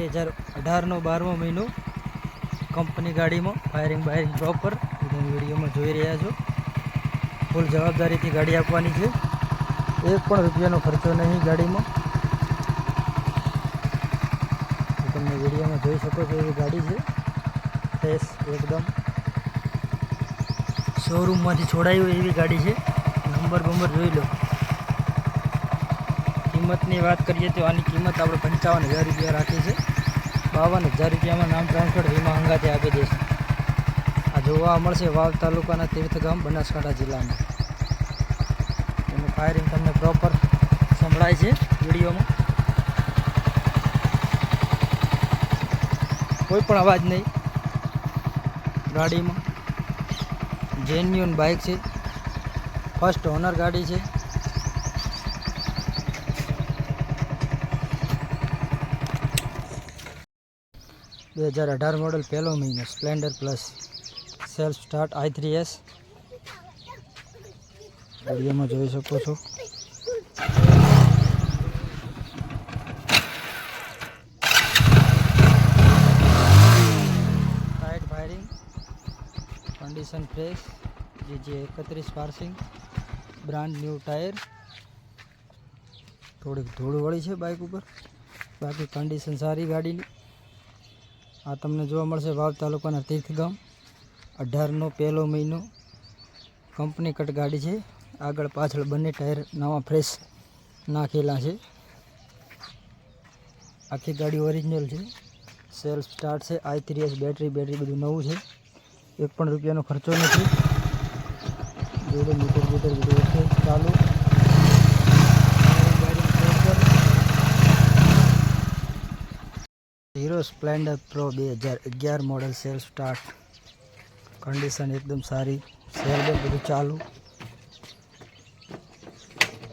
બે હજાર અઢારનો બારમો મહિનો. કંપની ગાડીમાં ફાયરિંગ બાયરિંગ પ્રોપર તમે વિડીયોમાં જોઈ રહ્યા છો. ફૂલ જવાબદારીથી ગાડી આપવાની છે. એક પણ રૂપિયાનો ખર્ચો નહીં ગાડીમાં. તમે વિડીયોમાં જોઈ શકો છો એવી ગાડી છે. ફ્રેશ એકદમ. શોરૂમમાંથી છોડાઈ હોય એવી ગાડી છે. નંબર બંબર જોઈ લો. કિંમતની વાત કરીએ તો આની કિંમત આપણે પંચાવન હજાર રૂપિયા રાખી છે. બાવન હજાર રૂપિયામાં નામ ટ્રાન્સફર વીમા હંગાતે આપી દેશે આ જોવા મળશે વાવ તાલુકાના તીર્થગામ બનાસકાંઠા જિલ્લામાં. એનું ફાયરિંગ તમને પ્રોપર સંભળાય છે વિડીયોમાં. કોઈ પણ અવાજ નહીં. ગાડીમાં. જેન્યુન બાઇક છે. ફર્સ્ટ ઓનર ગાડી છે. બે હજાર અઢાર મોડલ પહેલો મહિનો Splendor plus self start I three S. વિડીયોમાં જોઈ શકો છો. ટાયર ફાયરિંગ કન્ડિશન ફ્રેશ જે એકત્રીસ પાર્સિંગ બ્રાન્ડ ન્યૂ ટાયર થોડીક ધૂળ વળી છે બાઇક ઉપર. બાકી કન્ડિશન સારી ગાડીની. આ તમને જોવા મળશે વાવ તાલુકાના તીર્થગામ. અઢારનો પહેલો મહિનો. કંપની કટ ગાડી છે. આગળ પાછળ બંને ટાયર નવા ફ્રેશ નાખેલા છે. આખી ગાડી ઓરિજિનલ છે. સેલ્ફ સ્ટાર્ટ છે. I three S battery battery બધું નવું છે. એક પણ રૂપિયાનો ખર્ચો નથી. જોડે મીટર મીટર બધું ચાલુ. સ્પ્લેન્ડર પ્રો બે હજાર અગિયાર મોડલ સેલ સ્ટાર્ટ. કન્ડિશન એકદમ સારી. સેલ બધું ચાલુ.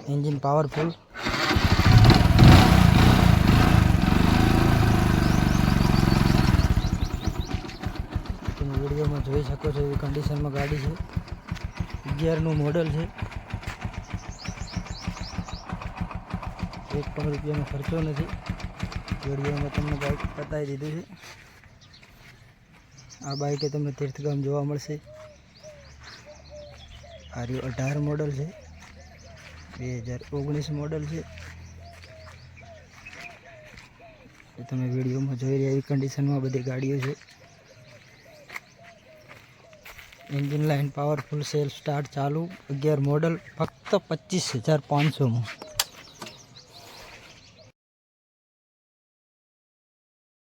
Engine powerful. તમે વિડીયોમાં જોઈ શકો છો એવી કન્ડિશનમાં ગાડી છે. અગિયારનું મોડલ છે. એક પણ રૂપિયાનો ખર્ચો નથી. વિડીયોમાં તમને બાઇક બતાવી દીધું છે. આ બાઇકે તમને તીર્થગામ જોવા મળશે. આર્યુ અઢાર મોડલ છે. બે હજાર ઓગણીસ મોડલ છે. તમે વિડીયોમાં જોઈ રહ્યા, એવી કન્ડિશનમાં બધી ગાડીઓ છે. Engine line powerful self start ચાલુ, અગિયાર મોડલ ફક્ત પચીસ હજાર પાંચસોમાં.